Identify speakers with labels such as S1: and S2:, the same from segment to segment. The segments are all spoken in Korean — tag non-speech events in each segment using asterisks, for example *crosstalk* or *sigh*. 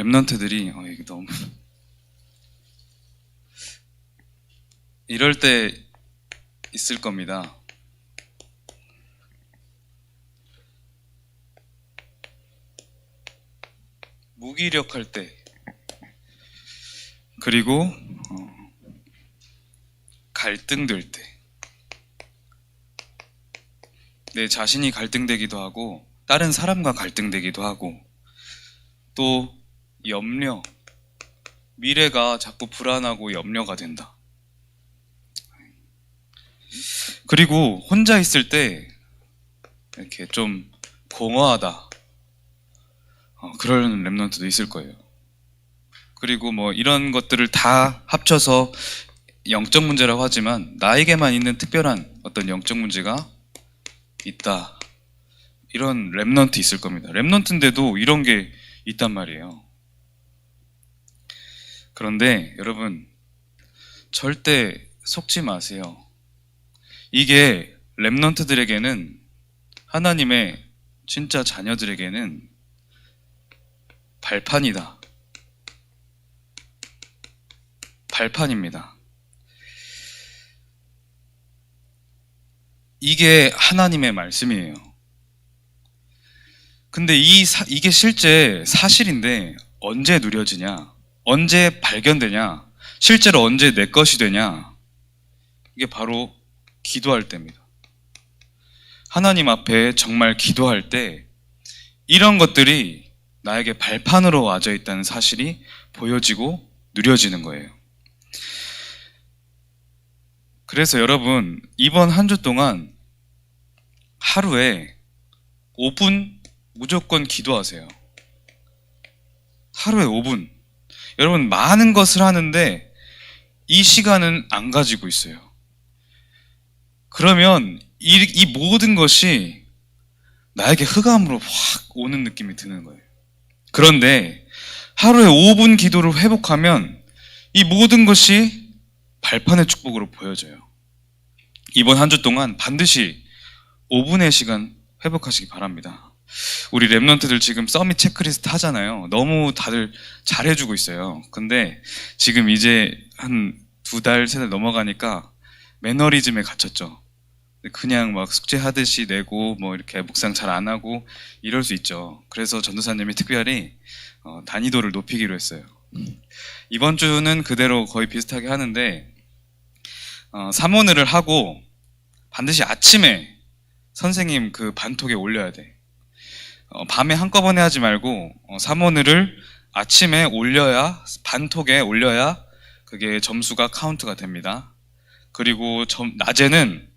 S1: 랩런트들이 어, 이게 너무. 이럴 때 있을 겁니다. 무기력할 때. 그리고 어, 갈등될 때. 내 자신이 갈등되기도 하고 다른 사람과 갈등되기도 하고 또 염려 미래가 자꾸 불안하고 염려가 된다. 그리고 혼자 있을 때 이렇게 좀 공허하다. 어, 그런 랩런트도 있을 거예요. 그리고 뭐 이런 것들을 다 합쳐서 영적 문제라고 하지만 나에게만 있는 특별한 어떤 영적 문제가 있다. 이런 랩넌트 있을 겁니다. 랩넌트인데도 이런 게 있단 말이에요. 그런데 여러분 절대 속지 마세요. 이게 랩넌트들에게는 하나님의 진짜 자녀들에게는 발판이다. 발판입니다. 이게 하나님의 말씀이에요. 근데 이 사- 이게 실제 사실인데 언제 누려지냐? 언제 발견되냐? 실제로 언제 내 것이 되냐? 이게 바로 기도할 때입니다. 하나님 앞에 정말 기도할 때 이런 것들이 나에게 발판으로 와져 있다는 사실이 보여지고 누려지는 거예요. 그래서 여러분, 이번 한 주 동안 하루에 5분 무조건 기도하세요. 하루에 5분. 여러분, 많은 것을 하는데 이 시간은 안 가지고 있어요. 그러면 이, 이 모든 것이 나에게 흑암으로 확 오는 느낌이 드는 거예요. 그런데 하루에 5분 기도를 회복하면 이 모든 것이 발판의 축복으로 보여져요. 이번 한 주 동안 반드시 5분의 시간 회복하시기 바랍니다. 우리 랩런트들 지금 서밋 체크리스트 하잖아요. 너무 다들 잘해주고 있어요. 근데 지금 이제 한 두 달, 세 달 넘어가니까 매너리즘에 갇혔죠. 그냥 막 숙제하듯이 내고 뭐 이렇게 묵상 잘 안 하고 이럴 수 있죠. 그래서 전도사님이 특별히 어, 난이도를 높이기로 했어요. 이번 주는 그대로 거의 비슷하게 하는데 어, 사모늘을 하고 반드시 아침에 선생님 그 반톡에 올려야 돼. 어, 밤에 한꺼번에 하지 말고 어, 사모늘을 아침에 올려야 반톡에 올려야 그게 점수가 카운트가 됩니다. 그리고 점, 낮에는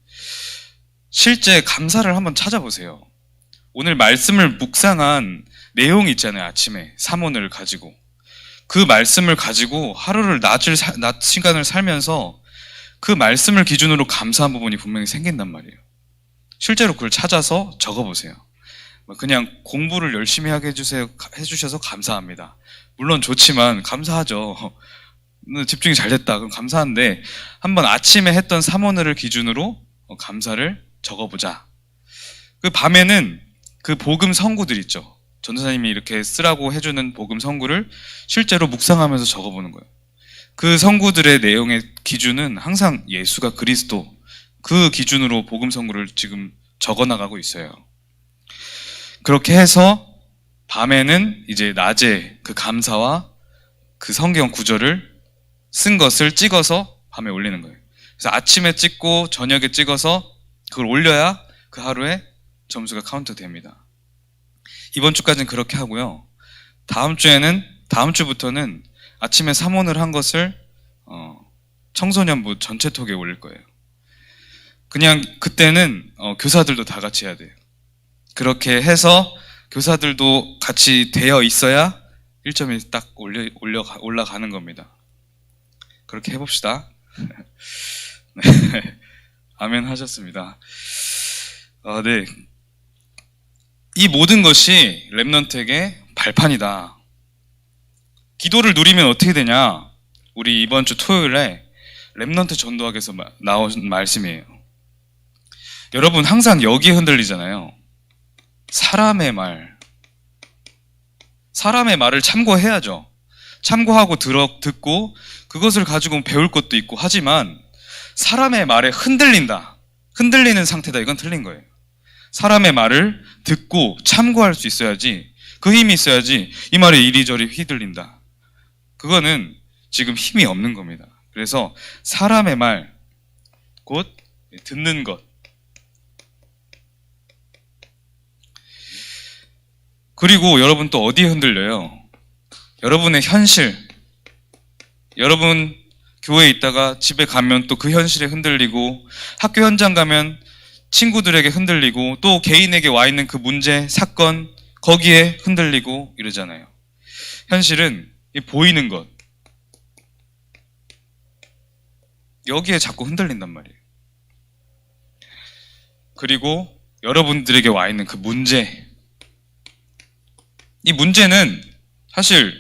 S1: 실제 감사를 한번 찾아보세요. 오늘 말씀을 묵상한 내용이 있잖아요. 아침에 사모늘을 가지고 그 말씀을 가지고 하루를 낮을 사- 낮 시간을 살면서 그 말씀을 기준으로 감사한 부분이 분명히 생긴단 말이에요. 실제로 그걸 찾아서 적어보세요. 뭐 그냥 공부를 열심히 하게 해주세요, 해주셔서 감사합니다. 물론 좋지만 감사하죠. 오늘 집중이 잘 됐다. 그럼 감사한데 한번 아침에 했던 사모늘을 기준으로 어, 감사를 적어보자. 그 밤에는 그 복음 성구들 있죠. 전도사님이 이렇게 쓰라고 해주는 복음 성구를 실제로 묵상하면서 적어보는 거예요. 그 성구들의 내용의 기준은 항상 예수가 그리스도 그 기준으로 복음 성구를 지금 적어나가고 있어요. 그렇게 해서 밤에는 이제 낮에 그 감사와 그 성경 구절을 쓴 것을 찍어서 밤에 올리는 거예요. 그래서 아침에 찍고 저녁에 찍어서 그걸 올려야 그 하루에 점수가 카운트 됩니다. 이번 주까지는 그렇게 하고요. 다음 주에는 다음 주부터는 아침에 삼원을 한 것을 어, 청소년부 전체 톡에 올릴 거예요. 그냥 그때는 어, 교사들도 다 같이 해야 돼요. 그렇게 해서 교사들도 같이 되어 있어야 1점이 딱 올려, 올려 올라가는 겁니다. 그렇게 해봅시다. *laughs* 네. 아멘 하셨습니다. 어, 네. 이 모든 것이 랩넌트에게 발판이다. 기도를 누리면 어떻게 되냐? 우리 이번 주 토요일에 랩넌트 전도학에서 마- 나온 말씀이에요. 여러분 항상 여기에 흔들리잖아요. 사람의 말, 사람의 말을 참고해야죠. 참고하고 들어, 듣고 그것을 가지고 배울 것도 있고 하지만 사람의 말에 흔들린다. 흔들리는 상태다. 이건 틀린 거예요. 사람의 말을 듣고 참고할 수 있어야지 그 힘이 있어야지 이 말에 이리저리 휘둘린다. 그거는 지금 힘이 없는 겁니다. 그래서 사람의 말, 곧 듣는 것. 그리고 여러분 또 어디에 흔들려요? 여러분의 현실. 여러분 교회에 있다가 집에 가면 또 그 현실에 흔들리고 학교 현장 가면 친구들에게 흔들리고 또 개인에게 와 있는 그 문제, 사건 거기에 흔들리고 이러잖아요. 현실은 이 보이는 것. 여기에 자꾸 흔들린단 말이에요. 그리고 여러분들에게 와 있는 그 문제. 이 문제는 사실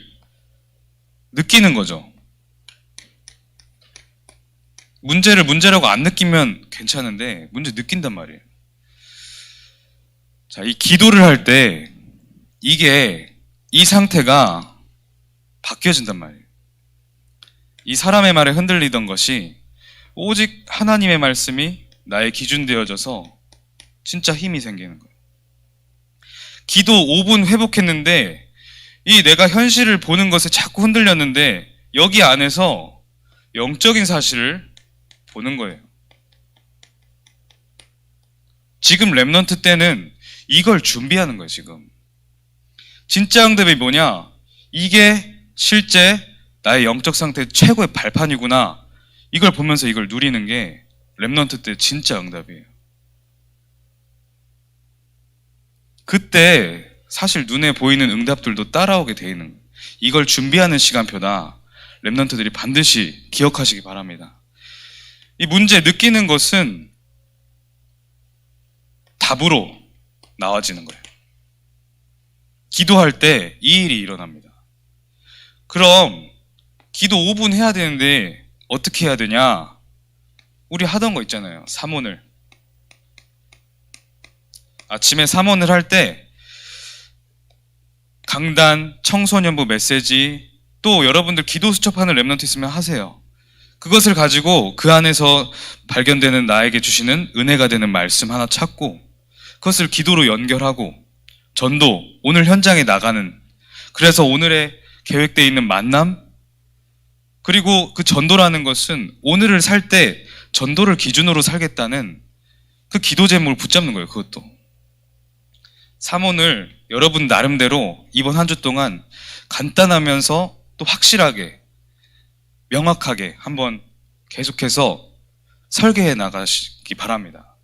S1: 느끼는 거죠. 문제를 문제라고 안 느끼면 괜찮은데 문제 느낀단 말이에요. 자, 이 기도를 할 때 이게 이 상태가 바뀌어진단 말이에요. 이 사람의 말에 흔들리던 것이 오직 하나님의 말씀이 나의 기준 되어져서 진짜 힘이 생기는 거예요. 기도 5분 회복했는데 이 내가 현실을 보는 것에 자꾸 흔들렸는데 여기 안에서 영적인 사실을 보는 거예요. 지금 랩넌트 때는 이걸 준비하는 거예요, 지금. 진짜 응답이 뭐냐? 이게 실제 나의 영적 상태 최고의 발판이구나. 이걸 보면서 이걸 누리는 게 랩넌트 때 진짜 응답이에요. 그때 사실 눈에 보이는 응답들도 따라오게 돼 있는. 이걸 준비하는 시간표다. 랩넌트들이 반드시 기억하시기 바랍니다. 이 문제 느끼는 것은 답으로 나와지는 거예요. 기도할 때 이 일이 일어납니다. 그럼 기도 5분 해야 되는데 어떻게 해야 되냐? 우리 하던 거 있잖아요. 삼원을. 아침에 삼원을 할 때 강단, 청소년부 메시지, 또 여러분들 기도 수첩하는 랩런트 있으면 하세요. 그것을 가지고 그 안에서 발견되는 나에게 주시는 은혜가 되는 말씀 하나 찾고 그것을 기도로 연결하고 전도, 오늘 현장에 나가는 그래서 오늘의 계획되어 있는 만남 그리고 그 전도라는 것은 오늘을 살 때 전도를 기준으로 살겠다는 그 기도 제목을 붙잡는 거예요. 그것도. 삼원을 여러분 나름대로 이번 한 주 동안 간단하면서 또 확실하게 명확하게 한번 계속해서 설계해 나가시기 바랍니다.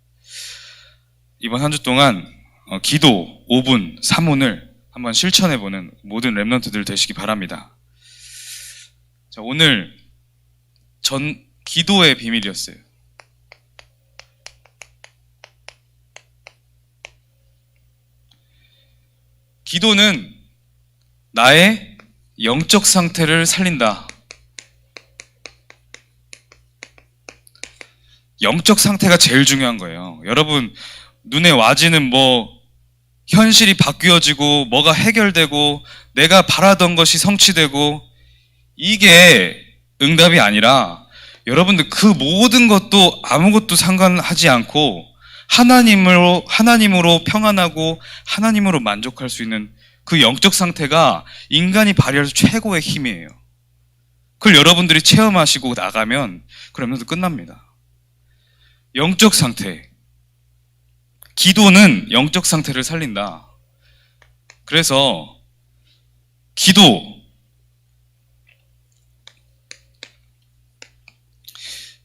S1: 이번 한 주 동안 어, 기도 5분 3원을 한번 실천해 보는 모든 랩런트들 되시기 바랍니다. 자, 오늘 전 기도의 비밀이었어요. 기도는 나의 영적 상태를 살린다. 영적 상태가 제일 중요한 거예요. 여러분, 눈에 와지는 뭐, 현실이 바뀌어지고, 뭐가 해결되고, 내가 바라던 것이 성취되고, 이게 응답이 아니라, 여러분들 그 모든 것도 아무것도 상관하지 않고, 하나님으로, 하나님으로 평안하고, 하나님으로 만족할 수 있는 그 영적 상태가 인간이 발휘할 수 최고의 힘이에요. 그걸 여러분들이 체험하시고 나가면, 그러면서 끝납니다. 영적 상태. 기도는 영적 상태를 살린다. 그래서 기도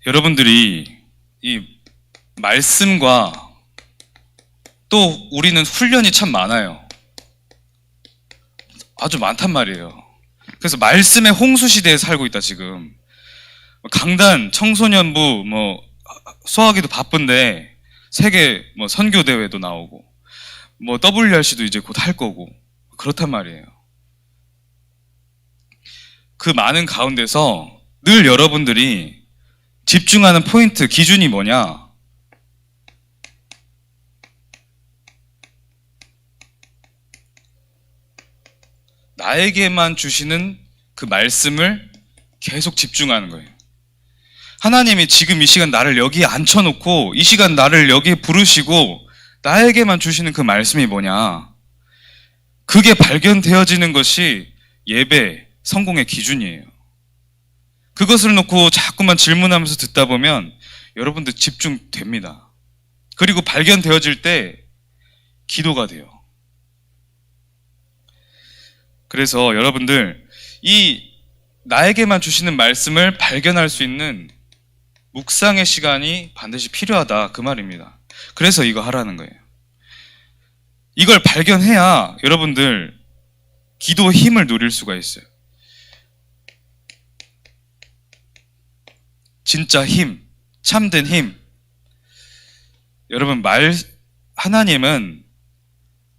S1: 여러분들이 이 말씀과 또 우리는 훈련이 참 많아요. 아주 많단 말이에요. 그래서 말씀의 홍수 시대에 살고 있다 지금. 강단, 청소년부, 뭐 수학이도 바쁜데 세계 뭐 선교 대회도 나오고 뭐 WRC도 이제 곧 할 거고 그렇단 말이에요. 그 많은 가운데서 늘 여러분들이 집중하는 포인트 기준이 뭐냐? 나에게만 주시는 그 말씀을 계속 집중하는 거예요. 하나님이 지금 이 시간 나를 여기에 앉혀놓고 이 시간 나를 여기에 부르시고 나에게만 주시는 그 말씀이 뭐냐. 그게 발견되어지는 것이 예배 성공의 기준이에요. 그것을 놓고 자꾸만 질문하면서 듣다 보면 여러분들 집중됩니다. 그리고 발견되어질 때 기도가 돼요. 그래서 여러분들 이 나에게만 주시는 말씀을 발견할 수 있는 묵상의 시간이 반드시 필요하다 그 말입니다. 그래서 이거 하라는 거예요. 이걸 발견해야 여러분들 기도 힘을 누릴 수가 있어요. 진짜 힘, 참된 힘. 여러분 말 하나님은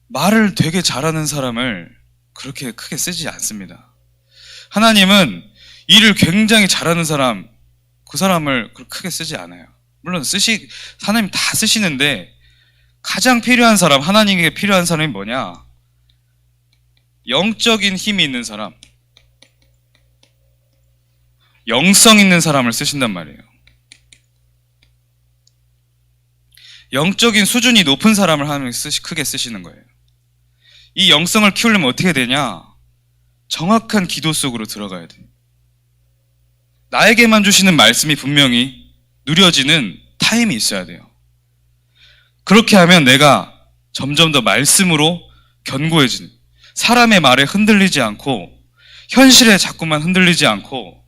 S1: 말을 되게 잘하는 사람을 그렇게 크게 쓰지 않습니다. 하나님은 일을 굉장히 잘하는 사람, 그 사람을 크게 쓰지 않아요. 물론 쓰시, 하나님 다 쓰시는데 가장 필요한 사람, 하나님에게 필요한 사람이 뭐냐? 영적인 힘이 있는 사람, 영성 있는 사람을 쓰신단 말이에요. 영적인 수준이 높은 사람을 하나님 쓰시, 크게 쓰시는 거예요. 이 영성을 키우려면 어떻게 되냐? 정확한 기도 속으로 들어가야 돼. 나에게만 주시는 말씀이 분명히 누려지는 타임이 있어야 돼요. 그렇게 하면 내가 점점 더 말씀으로 견고해지는, 사람의 말에 흔들리지 않고, 현실에 자꾸만 흔들리지 않고,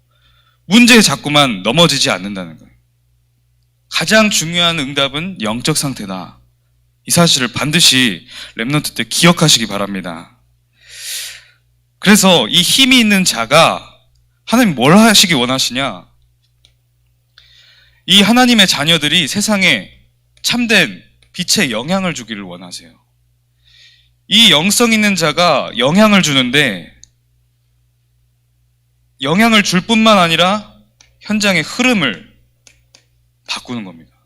S1: 문제에 자꾸만 넘어지지 않는다는 거예요. 가장 중요한 응답은 영적 상태다. 이 사실을 반드시 랩넌트 때 기억하시기 바랍니다. 그래서 이 힘이 있는 자가 하나님 뭘 하시기 원하시냐? 이 하나님의 자녀들이 세상에 참된 빛의 영향을 주기를 원하세요. 이 영성 있는 자가 영향을 주는데 영향을 줄 뿐만 아니라 현장의 흐름을 바꾸는 겁니다.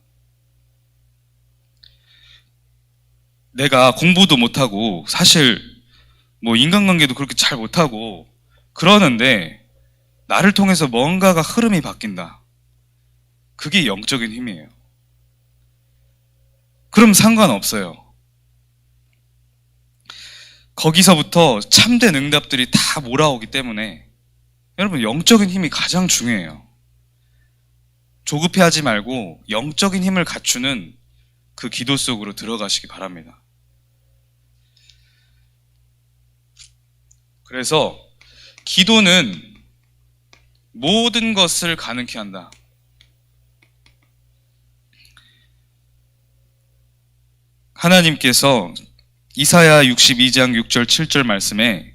S1: 내가 공부도 못하고 사실 뭐 인간관계도 그렇게 잘 못하고 그러는데 나를 통해서 뭔가가 흐름이 바뀐다. 그게 영적인 힘이에요. 그럼 상관없어요. 거기서부터 참된 응답들이 다 몰아오기 때문에 여러분 영적인 힘이 가장 중요해요. 조급해하지 말고 영적인 힘을 갖추는 그 기도 속으로 들어가시기 바랍니다. 그래서 기도는 모든 것을 가능케 한다. 하나님께서 이사야 62장 6절 7절 말씀에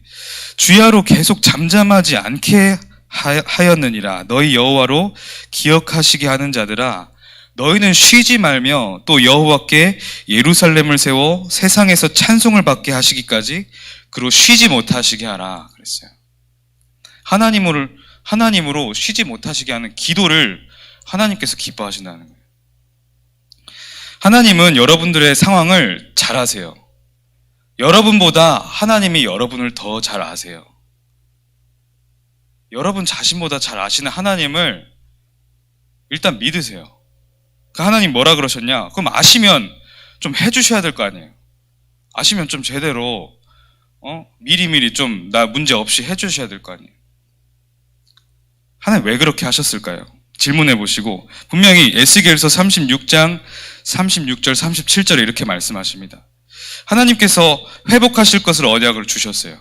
S1: 주야로 계속 잠잠하지 않게 하였느니라 너희 여호와로 기억하시게 하는 자들아 너희는 쉬지 말며 또 여호와께 예루살렘을 세워 세상에서 찬송을 받게 하시기까지 그로 쉬지 못하시게 하라 그랬어요. 하나님을 하나님으로 쉬지 못하시게 하는 기도를 하나님께서 기뻐하신다는 거예요. 하나님은 여러분들의 상황을 잘 아세요. 여러분보다 하나님이 여러분을 더 잘 아세요. 여러분 자신보다 잘 아시는 하나님을 일단 믿으세요. 그 하나님 뭐라 그러셨냐? 그럼 아시면 좀 해주셔야 될 거 아니에요. 아시면 좀 제대로 어? 미리미리 좀 나 문제 없이 해주셔야 될 거 아니에요. 하나님 왜 그렇게 하셨을까요? 질문해 보시고 분명히 에스겔서 36장 36절 37절에 이렇게 말씀하십니다. 하나님께서 회복하실 것을 언약을 주셨어요.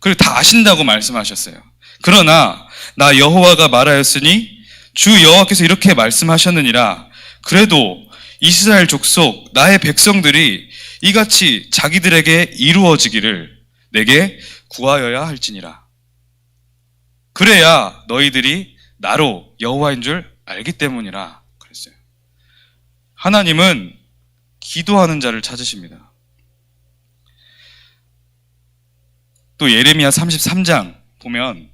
S1: 그리고 다 아신다고 말씀하셨어요. 그러나 나 여호와가 말하였으니 주 여호와께서 이렇게 말씀하셨느니라 그래도 이스라엘 족속 나의 백성들이 이같이 자기들에게 이루어지기를 내게 구하여야 할지니라. 그래야 너희들이 나로 여호와인 줄 알기 때문이라 그랬어요. 하나님은 기도하는 자를 찾으십니다. 또 예레미야 33장 보면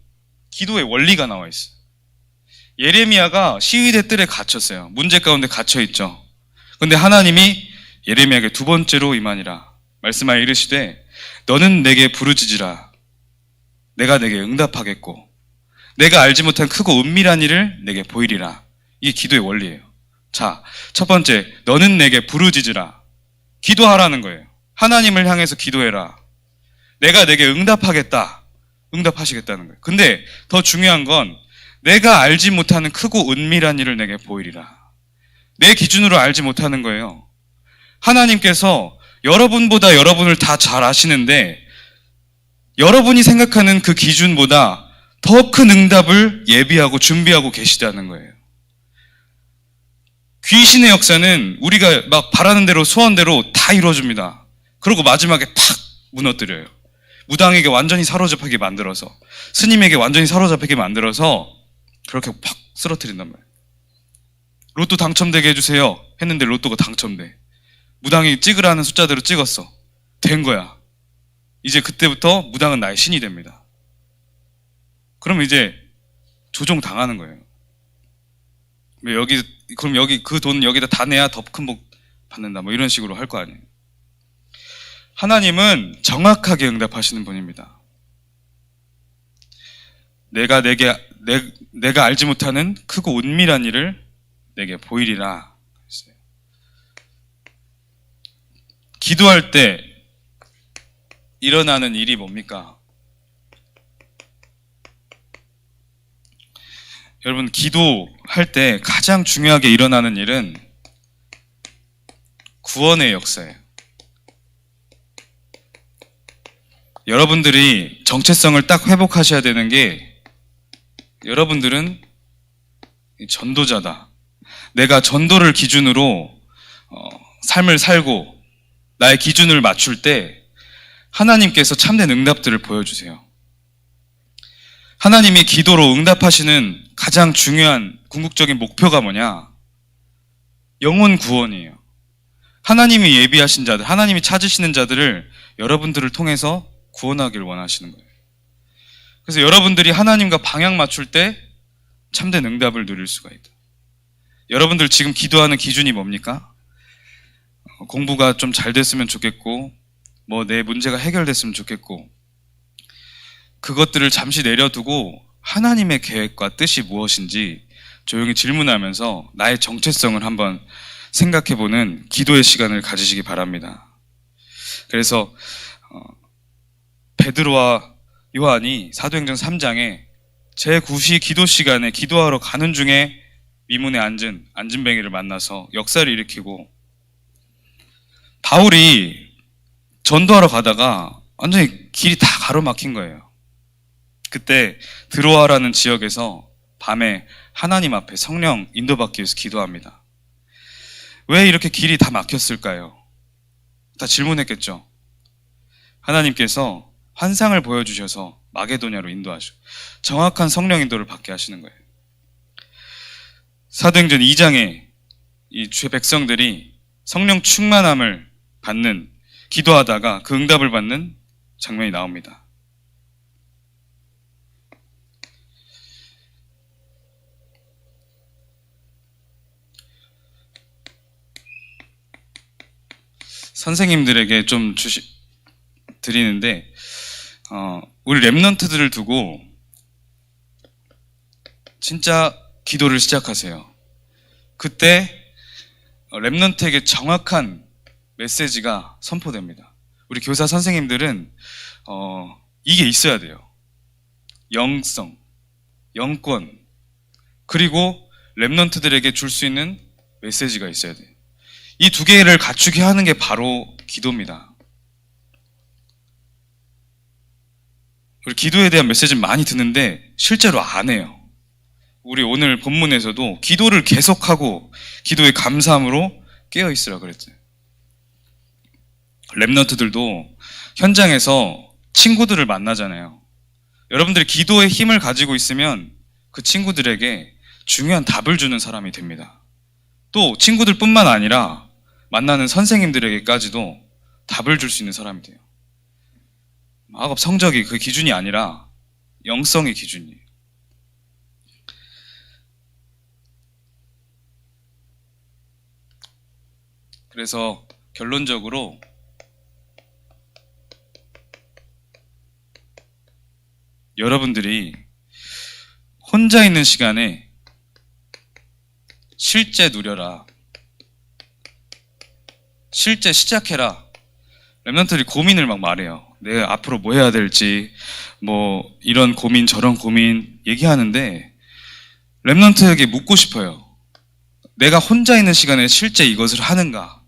S1: 기도의 원리가 나와 있어요. 예레미야가 시위대 뜰에 갇혔어요. 문제 가운데 갇혀 있죠. 근데 하나님이 예레미야에게 두 번째로 임하니라 말씀하여 이르시되 너는 내게 부르짖으라 내가 내게 응답하겠고 내가 알지 못한 크고 은밀한 일을 내게 보이리라. 이게 기도의 원리예요. 자, 첫 번째, 너는 내게 부르짖으라. 기도하라는 거예요. 하나님을 향해서 기도해라. 내가 내게 응답하겠다. 응답하시겠다는 거예요. 근데 더 중요한 건 내가 알지 못하는 크고 은밀한 일을 내게 보이리라. 내 기준으로 알지 못하는 거예요. 하나님께서 여러분보다 여러분을 다 잘 아시는데 여러분이 생각하는 그 기준보다 더 큰 응답을 예비하고 준비하고 계시다는 거예요. 귀신의 역사는 우리가 막 바라는 대로 소원대로 다 이루어줍니다. 그리고 마지막에 팍 무너뜨려요. 무당에게 완전히 사로잡히게 만들어서 스님에게 완전히 사로잡히게 만들어서 그렇게 팍 쓰러뜨린단 말이에요. 로또 당첨되게 해주세요. 했는데 로또가 당첨돼. 무당이 찍으라는 숫자대로 찍었어. 된 거야. 이제 그때부터 무당은 나의 신이 됩니다. 그럼 이제 조종 당하는 거예요. 뭐 여기 그럼 여기 그 돈 여기다 다 내야 더 큰 복 받는다. 뭐 이런 식으로 할 거 아니에요. 하나님은 정확하게 응답하시는 분입니다. 내가 내게 내, 내가 알지 못하는 크고 은밀한 일을 내게 보이리라. 했어요. 기도할 때 일어나는 일이 뭡니까? 여러분 기도할 때 가장 중요하게 일어나는 일은 구원의 역사예요. 여러분들이 정체성을 딱 회복하셔야 되는 게 여러분들은 전도자다. 내가 전도를 기준으로 어, 삶을 살고 나의 기준을 맞출 때 하나님께서 참된 응답들을 보여주세요. 하나님이 기도로 응답하시는 가장 중요한 궁극적인 목표가 뭐냐? 영혼 구원이에요. 하나님이 예비하신 자들, 하나님이 찾으시는 자들을 여러분들을 통해서 구원하기를 원하시는 거예요. 그래서 여러분들이 하나님과 방향 맞출 때 참된 응답을 누릴 수가 있다. 여러분들 지금 기도하는 기준이 뭡니까? 어, 공부가 좀 잘 됐으면 좋겠고, 뭐 내 문제가 해결됐으면 좋겠고, 그것들을 잠시 내려두고 하나님의 계획과 뜻이 무엇인지 조용히 질문하면서 나의 정체성을 한번 생각해 보는 기도의 시간을 가지시기 바랍니다. 그래서 어, 베드로와 요한이 사도행전 3장에 제9시 기도 시간에 기도하러 가는 중에 미문에 앉은 안진뱅이를 만나서 역사를 일으키고 바울이 전도하러 가다가 완전히 길이 다 가로막힌 거예요. 그때 드로아라는 지역에서 밤에 하나님 앞에 성령 인도받기 위해서 기도합니다. 왜 이렇게 길이 다 막혔을까요? 다 질문했겠죠. 하나님께서 환상을 보여주셔서 마게도냐로 인도하셔. 정확한 성령 인도를 받게 하시는 거예요. 사도행전 2장에 이 주의 백성들이 성령 충만함을 받는 기도하다가 그 응답을 받는 장면이 나옵니다. 선생님들에게 좀 주시 드리는데 어, 우리 랩런트들을 두고 진짜 기도를 시작하세요. 그때 랩런트에게 정확한 메시지가 선포됩니다. 우리 교사 선생님들은 어, 이게 있어야 돼요. 영성, 영권, 그리고 랩런트들에게 줄 수 있는 메시지가 있어야 돼요. 이 두 개를 갖추게 하는 게 바로 기도입니다. 우리 기도에 대한 메시지는 많이 듣는데 실제로 안 해요. 우리 오늘 본문에서도 기도를 계속하고 기도의 감사함으로 깨어 있으라 그랬어요. 랩너트들도 현장에서 친구들을 만나잖아요. 여러분들이 기도의 힘을 가지고 있으면 그 친구들에게 중요한 답을 주는 사람이 됩니다. 또 친구들뿐만 아니라 만나는 선생님들에게까지도 답을 줄 수 있는 사람이 돼요. 학업 성적이 그 기준이 아니라 영성의 기준이에요. 그래서 결론적으로 여러분들이 혼자 있는 시간에 실제 누려라. 실제 시작해라. 랩런트들이 고민을 막 말해요. 내가 앞으로 뭐 해야 될지, 뭐, 이런 고민, 저런 고민 얘기하는데, 랩런트에게 묻고 싶어요. 내가 혼자 있는 시간에 실제 이것을 하는가?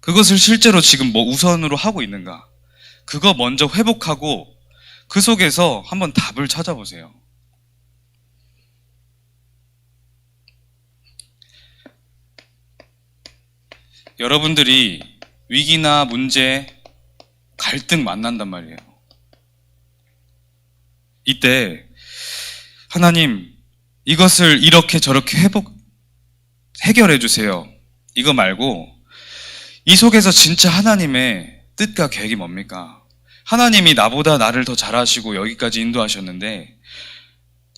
S1: 그것을 실제로 지금 뭐 우선으로 하고 있는가? 그거 먼저 회복하고, 그 속에서 한번 답을 찾아보세요. 여러분들이 위기나 문제, 갈등 만난단 말이에요. 이때 하나님 이것을 이렇게 저렇게 회복 해결해 주세요. 이거 말고 이 속에서 진짜 하나님의 뜻과 계획이 뭡니까? 하나님이 나보다 나를 더 잘하시고 여기까지 인도하셨는데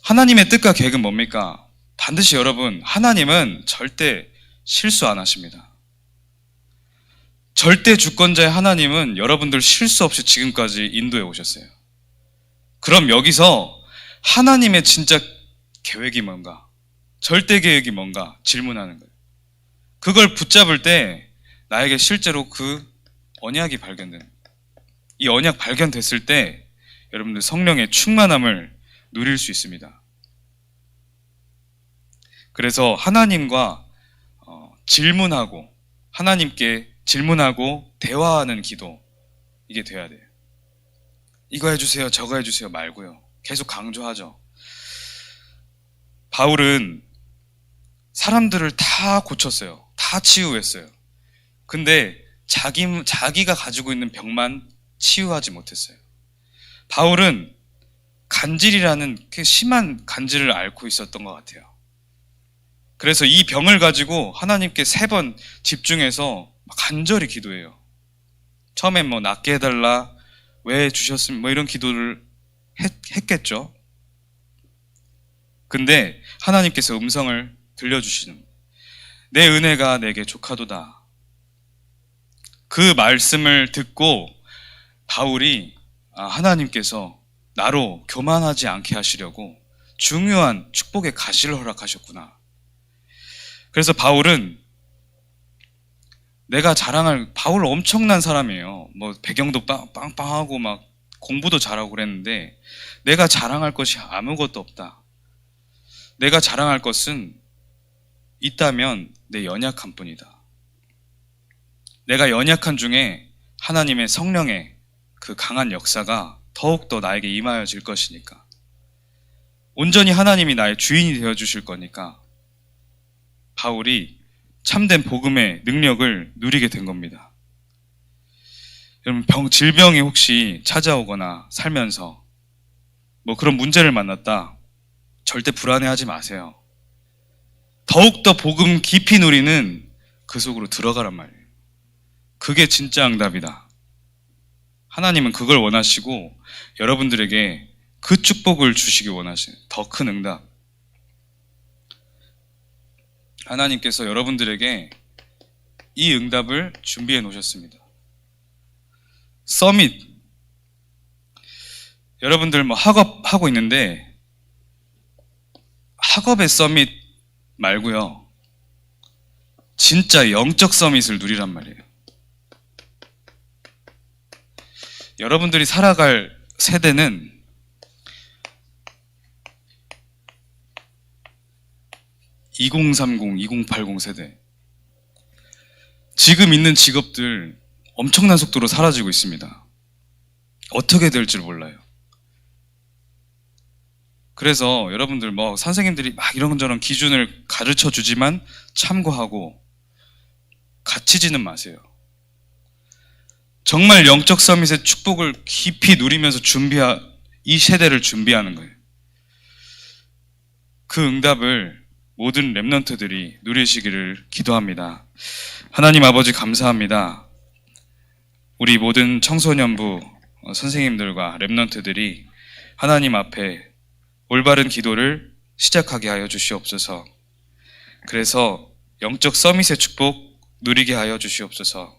S1: 하나님의 뜻과 계획은 뭡니까? 반드시 여러분 하나님은 절대 실수 안 하십니다. 절대 주권자의 하나님은 여러분들 실수 없이 지금까지 인도해 오셨어요. 그럼 여기서 하나님의 진짜 계획이 뭔가, 절대 계획이 뭔가 질문하는 거예요. 그걸 붙잡을 때 나에게 실제로 그 언약이 발견되는 거예요. 이 언약 발견됐을 때 여러분들 성령의 충만함을 누릴 수 있습니다. 그래서 하나님과 어, 질문하고 하나님께 질문하고 대화하는 기도 이게 돼야 돼요. 이거 해주세요, 저거 해주세요 말고요. 계속 강조하죠. 바울은 사람들을 다 고쳤어요. 다 치유했어요. 근데 자기, 자기가 가지고 있는 병만 치유하지 못했어요. 바울은 간질이라는 그 심한 간질을 앓고 있었던 것 같아요. 그래서 이 병을 가지고 하나님께 세 번 집중해서 간절히 기도해요. 처음엔 뭐 낫게 해달라, 왜 주셨으면 뭐 이런 기도를 했, 했겠죠. 근데 하나님께서 음성을 들려주시는 내 은혜가 내게 족하도다. 그 말씀을 듣고 바울이 아, 하나님께서 나로 교만하지 않게 하시려고 중요한 축복의 가시를 허락하셨구나. 그래서 바울은 내가 자랑할 바울 엄청난 사람이에요. 뭐 배경도 빵, 빵빵하고 막 공부도 잘하고 그랬는데 내가 자랑할 것이 아무것도 없다. 내가 자랑할 것은 있다면 내 연약한 뿐이다. 내가 연약한 중에 하나님의 성령의 그 강한 역사가 더욱더 나에게 임하여질 것이니까. 온전히 하나님이 나의 주인이 되어 주실 거니까 바울이 참된 복음의 능력을 누리게 된 겁니다. 여러분 병 질병이 혹시 찾아오거나 살면서 뭐 그런 문제를 만났다 절대 불안해하지 마세요. 더욱더 복음 깊이 누리는 그 속으로 들어가란 말이에요. 그게 진짜 응답이다. 하나님은 그걸 원하시고 여러분들에게 그 축복을 주시기 원하시는 더 큰 응답. 하나님께서 여러분들에게 이 응답을 준비해 놓으셨습니다. 서밋. 여러분들 뭐 학업 하고 있는데 학업의 서밋 말고요. 진짜 영적 서밋을 누리란 말이에요. 여러분들이 살아갈 세대는 (2030) (2080) 세대 지금 있는 직업들 엄청난 속도로 사라지고 있습니다. 어떻게 될지 몰라요. 그래서 여러분들 뭐 선생님들이 막 이런저런 기준을 가르쳐 주지만 참고하고 갇히지는 마세요. 정말 영적 서밋의 축복을 깊이 누리면서 준비하, 이 세대를 준비하는 거예요. 그 응답을 모든 랩런트들이 누리시기를 기도합니다. 하나님 아버지 감사합니다. 우리 모든 청소년부 어, 선생님들과 랩런트들이 하나님 앞에 올바른 기도를 시작하게 하여 주시옵소서. 그래서 영적 서밋의 축복 누리게 하여 주시옵소서.